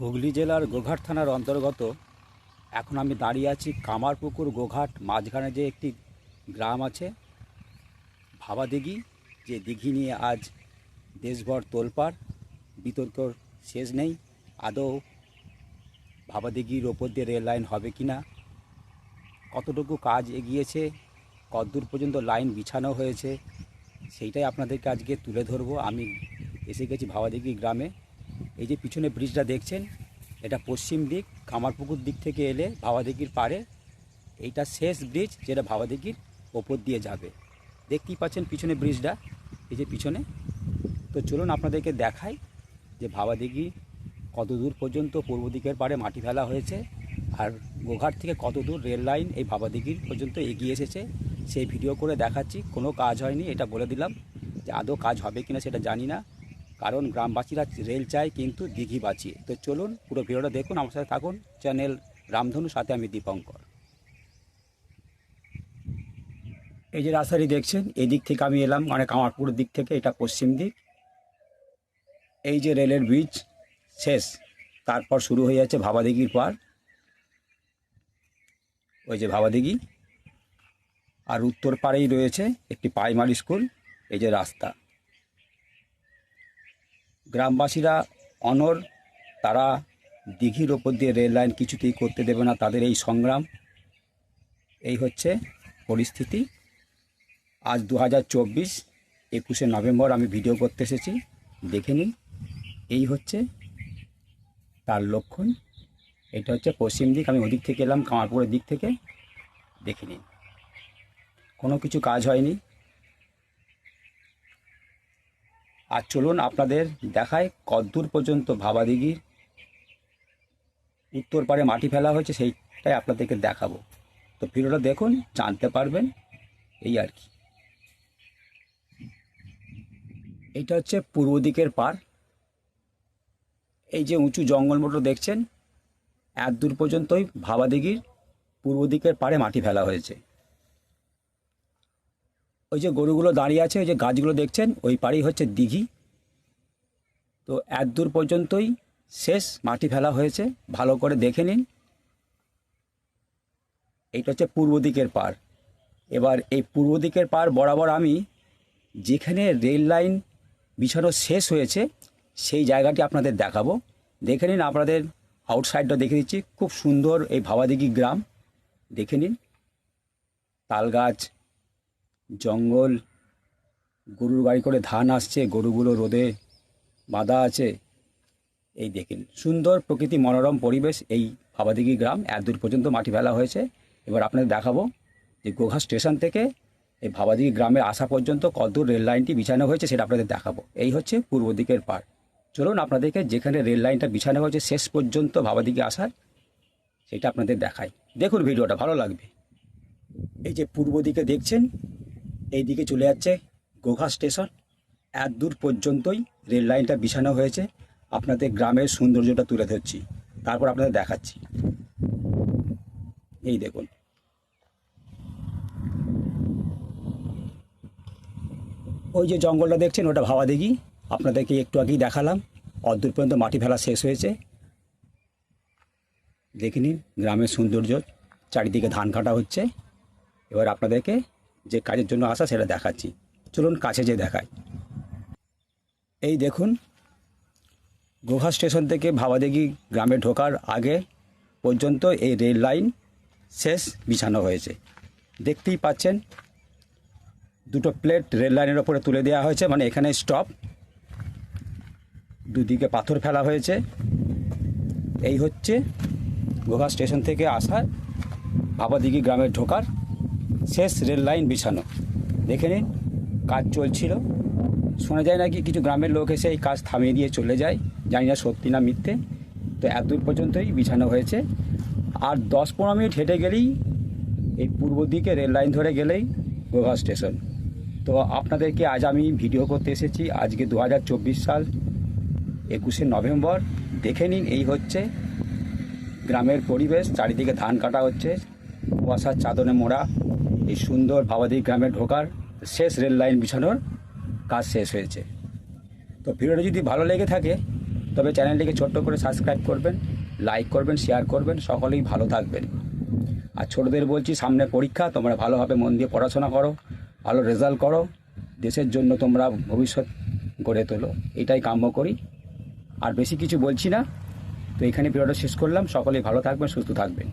হুগলি জেলার গোঘাট থানার অন্তর্গত, এখন আমি দাঁড়িয়ে আছি কামারপুকুর গোঘাট, মাঝখানে যে একটি গ্রাম আছে ভাবা দিঘি যে দিঘি নিয়ে আজ দেশভর তোলপাড়, বিতর্কর শেষ নেই। আদৌ ভাবা দিঘির ওপর দিয়ে রেল লাইন হবে কি না কতটুকু কাজ এগিয়েছে, কতদূর পর্যন্ত লাইন বিছানো হয়েছে, সেইটাই আপনাদেরকে আজকে তুলে ধরবো। আমি এসে গেছি ভাবাদিঘি গ্রামে। এই যে পিছনে ব্রিজটা দেখছেন, এটা পশ্চিম দিক, কামারপুকুর দিক থেকে এলে ভাবাদিঘির পারে এইটা শেষ ব্রিজ যেটা ভাবাদিঘির ওপর দিয়ে যাবে। দেখতেই পাচ্ছেন পিছনে ব্রিজটা এই যে পিছনে। তো চলুন আপনাদেরকে দেখাই যে ভাবাদিঘি কত দূর পর্যন্ত পূর্ব দিকের পারে মাটি ফেলা হয়েছে আর গোঘাট থেকে কত দূর রেল লাইন এই ভাবাদিঘির পর্যন্ত এগিয়ে এসেছে। সেই ভিডিও করে দেখাচ্ছি, কোনো কাজ হয়নি, এটা বলে দিলাম যে আদৌ কাজ হবে কিনা সেটা জানি না। কারণ গ্রামবাসীরা রেল চায় কিন্তু দিঘি বাঁচিয়ে। তো চলুন পুরো ভিডিওটা দেখুন, আমার সাথে থাকুন চ্যানেল রামধনু, সাথে আমি দীপঙ্কর। এই যে রাস্তাটি দেখছেন এই দিক থেকে আমি এলাম মানে কামারপুরের দিক থেকে, এটা পশ্চিম দিক। এই যে রেলের ব্রিজ শেষ। তারপর শুরু হয়ে যাচ্ছে ভাবাদিঘির পার। ওই যে ভাবাদিঘি। আর উত্তর পাড়েই রয়েছে একটি প্রাইমারি স্কুল, এই যে রাস্তা। গ্রামবাসীরা অনর তারা দিঘির ওপর দিয়ে রেল লাইন কিছুতেই করতে দেবে না, তাদের এই সংগ্রাম। এই হচ্ছে পরিস্থিতি। আজ দু হাজার চব্বিশ, একুশে নভেম্বর আমি ভিডিও করতে এসেছি, দেখে নিন। এই হচ্ছে তার লক্ষণ। এটা হচ্ছে পশ্চিম দিক, আমি ওদিক থেকে এলাম, কামারপুরের দিক থেকে দেখে নিন। কোনো কিছু কাজ হয়নি। আর চলুন আপনাদের দেখায় কদ্দূর পর্যন্ত ভাবাদিঘির। উত্তর পারে মাটি ফেলা হয়েছে, সেইটাই আপনাদেরকে দেখাবো। তো ভিডিওটা দেখুন, জানতে পারবেন, এই আর কি। এটা হচ্ছে পূর্ব দিকের পার। এই যে উঁচু জঙ্গল মতো দেখছেন এত দূর পর্যন্তই ভাবাদিঘির পূর্ব দিকের পারে মাটি ফেলা হয়েছে। ওই যে গরুগুলো দাঁড়িয়ে আছে, ওই যে গাছগুলো দেখছেন, ওই পাড়েই হচ্ছে দিঘি। তো এত দূর পর্যন্তই শেষ, মাটি ফেলা হয়েছে, ভালো করে দেখে নিন। এইটা হচ্ছে পূর্ব দিকের পার এবার এই পূর্ব দিকের পার বরাবর আমি যেখানে রেল লাইন বিছানো শেষ হয়েছে, সেই জায়গাটি আপনাদের দেখাবো। দেখে নিন, আপনাদের আউটসাইডটা দেখে দিচ্ছি। খুব সুন্দর এই ভাবাদিঘি গ্রাম। দেখে নিন। তাল গাছ জঙ্গল। গরুর গাড়ি করে ধান আসছে, গরুগুলো রোদে বাঁধা আছে। এই দেখেন, সুন্দর প্রকৃতি, মনোরম পরিবেশ এই ভাবাদিঘি গ্রাম। এত দূর পর্যন্ত মাটি ফেলা হয়েছে। এবার আপনাদের দেখাবো যে গোঘা স্টেশন থেকে এই ভাবাদিঘি গ্রামে আসা পর্যন্ত কতদূর রেল লাইনটি বিছানো হয়েছে সেটা আপনাদের দেখাবো। এই হচ্ছে পূর্ব দিকের পার চলুন আপনাদেরকে যেখানে রেল লাইনটা বিছানো হয়েছে শেষ পর্যন্ত ভাবাদিঘি আসার সেটা আপনাদের দেখাই। দেখুন ভিডিওটা, ভালো লাগবে। এই যে পূর্ব দিকে দেখছেন এই দিকে চলে যাচ্ছে গোঘা স্টেশন। এত দূর পর্যন্তই রেল লাইনটা বিছানো হয়েছে। আপনাদের গ্রামের সৌন্দর্যটা তুলে ধরছি। তারপর আপনাদের দেখাচ্ছি। এই দেখুন। ওই যে জঙ্গলটা দেখছেন, ওটা ভাবা দেখি। আপনাদেরকে একটু আগেই দেখালাম। অদূর পর্যন্ত মাটি ফেলা শেষ হয়েছে। দেখে নিন গ্রামের সৌন্দর্য। চারিদিকে ধান কাটা হচ্ছে। এবার আপনাদেরকে যে কাজের জন্য আসা সেটা দেখাচ্ছি। চলুন কাছে যে দেখাই। এই দেখুন গোঘা স্টেশন থেকে ভাবাদেগি গ্রামে ঢোকার আগে পর্যন্ত এই রেল লাইন শেষ বিছানো হয়েছে। দেখতেই পাচ্ছেন, দুটো প্লেট রেল লাইনের ওপরে তুলে দেওয়া হয়েছে মানে এখানে স্টপ। দুদিকে পাথর ফেলা হয়েছে। এই হচ্ছে গোঘা স্টেশন থেকে আসার ভাবাদিঘি গ্রামে ঢোকার শেষ রেল লাইন বিছানো। দেখে নিন, কাজ চলছিল। শোনা যায় নাকি কিছু গ্রামের লোক এসে এই কাজ থামিয়ে দিয়ে চলে যায়। জানি না সত্যি না মিথ্যে। তো এত পর্যন্তই বিছানো হয়েছে। আর দশ পনেরো মিনিট হেঁটে গেলেই এই পূর্ব দিকে রেল লাইন ধরে গেলেই গোঘা স্টেশন। তো আপনাদেরকে আজ আমি ভিডিও করতে এসেছি। আজকে দু হাজার চব্বিশ সাল, একুশে নভেম্বর। দেখে নিন, এই হচ্ছে গ্রামের পরিবেশ। চারিদিকে ধান কাটা হচ্ছে। কুয়াশার চাদনে মোড়া। এই সুন্দর ভাবাদিক গ্রামে ঢোকার শেষ রেল লাইন বিছানোর কাজ শেষ হয়েছে। তো ভিডিওটা যদি ভালো লেগে থাকে, তবে চ্যানেলটিকে ছোট্ট করে সাবস্ক্রাইব করবেন, লাইক করবেন, শেয়ার করবেন, সকলেই ভালো থাকবেন। আর ছোটদের বলছি, সামনে পরীক্ষা, তোমরা ভালোভাবে মন দিয়ে পড়াশোনা করো, ভালো রেজাল্ট করো, দেশের জন্য তোমরা ভবিষ্যৎ গড়ে তোলো। এটাই কাম্য করি। আর বেশি কিছু বলছি না। তো এখানে ভিডিওটা শেষ করলাম। সকলেই ভালো থাকবেন, সুস্থ থাকবেন।